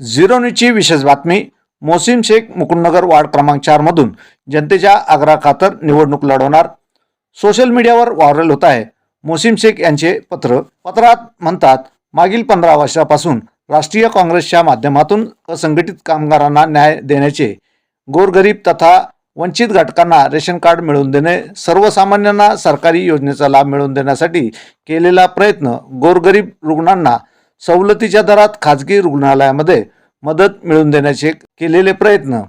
झिरोनीची विशेष बातमी मोसीम शेख मुकुंदनगर वार्ड क्रमांक चारमधून जनतेच्या आग्रहाखातर निवडणूक लढवणार. सोशल मीडियावर व्हायरल होत आहे. मोसीम शेख यांचे पत्र पत्रात म्हणतात मागील पंधरा वर्षापासून राष्ट्रीय काँग्रेसच्या माध्यमातून असंघटित कामगारांना न्याय देण्याचे गोरगरीब तथा वंचित घटकांना रेशन कार्ड मिळवून देणे सर्वसामान्यांना सरकारी योजनेचा लाभ मिळवून देण्यासाठी केलेला प्रयत्न गोरगरीब रुग्णांना सवलतीच्या दरात खाजगी रुग्णालयामध्ये मदत मिळवून देण्याचे केलेले प्रयत्न.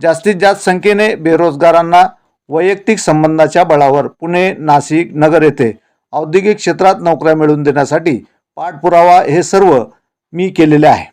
जास्तीत जास्त संख्येने बेरोजगारांना वैयक्तिक संबंधाच्या बळावर पुणे नाशिक नगर येथे औद्योगिक क्षेत्रात नोकऱ्या मिळवून देण्यासाठी पाठपुरावा हे सर्व मी केलेले आहे.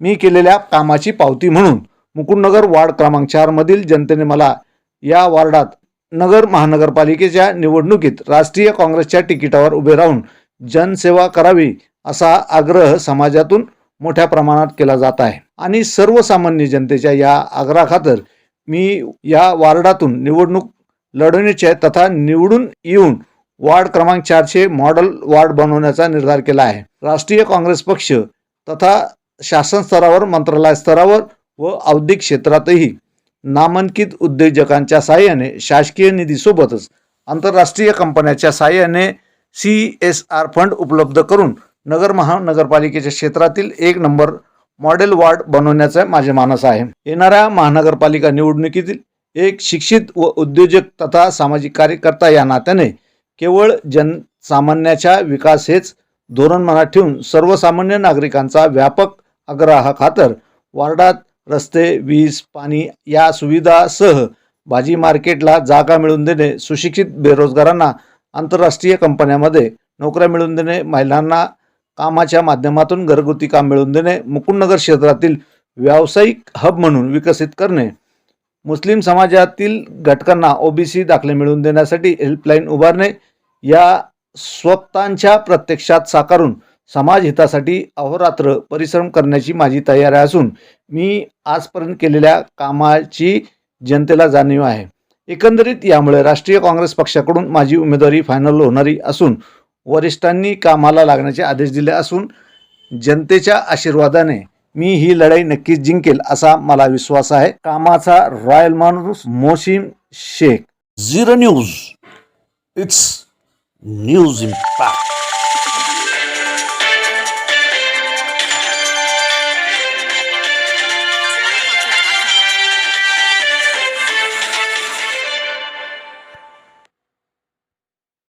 मी केलेल्या कामाची पावती म्हणून मुकुंदनगर वार्ड क्रमांक चारमधील जनतेने मला या वार्डात नगर महानगरपालिकेच्या निवडणुकीत राष्ट्रीय काँग्रेसच्या तिकिटावर उभे राहून जनसेवा करावी असा आग्रह समाजातून मोठ्या प्रमाणात केला जात आहे. आणि सर्वसामान्य जनतेच्या या आग्रहाखातर मी या वार्डातून निवडणूक लढवण्याचे तथा निवडून येऊन वार्ड क्रमांक चारशे मॉडेल वार्ड बनवण्याचा निर्धार केला आहे. राष्ट्रीय काँग्रेस पक्ष तथा शासन स्तरावर मंत्रालय स्तरावर व औद्योगिक क्षेत्रातही नामांकित उद्योजकांच्या साहाय्याने शासकीय निधीसोबतच आंतरराष्ट्रीय कंपन्याच्या साहाय्याने सी एस आर फंड उपलब्ध करून नगर महानगरपालिकेच्या क्षेत्रातील एक नंबर मॉडेल वार्ड बनवण्याचं माझे मानस आहे. येणाऱ्या महानगरपालिका निवडणुकीतील एक शिक्षित व उद्योजक तथा सामाजिक कार्यकर्ता या नात्याने केवळ जनसामान्याच्या विकास हेच धोरण मनात ठेवून सर्वसामान्य नागरिकांचा व्यापक आग्रहाखातर वार्डात रस्ते वीज पाणी या सुविधासह भाजी मार्केटला जागा मिळवून देणे सुशिक्षित बेरोजगारांना आंतरराष्ट्रीय कंपन्यांमध्ये नोकऱ्या मिळवून देणे महिलांना कामाच्या माध्यमातून घरगुती काम मिळवून देणे मुकुंदनगर क्षेत्रातील व्यावसायिक हब म्हणून विकसित करणे. मुस्लिम समाजातील घटकांना ओबीसी दाखले मिळवून देण्यासाठी हेल्पलाईन उभारणे या स्वप्नांच्या प्रत्यक्षात साकारून समाज हितासाठी अहोरात्र परिश्रम करण्याची माझी तयारी असून मी आजपर्यंत केलेल्या कामाची जनतेला जाणीव आहे. एकंदरीत यामुळे राष्ट्रीय काँग्रेस पक्षाकडून माझी उमेदवारी फायनल होणारी असून वरिष्ठांनी कामाला लागण्याचे आदेश दिले असून जनतेच्या आशीर्वादाने मी ही लढाई नक्कीच जिंकेल असा मला विश्वास आहे. कामाचा रॉयल माणूस Moshim Shaikh. Zero news. It's news impact.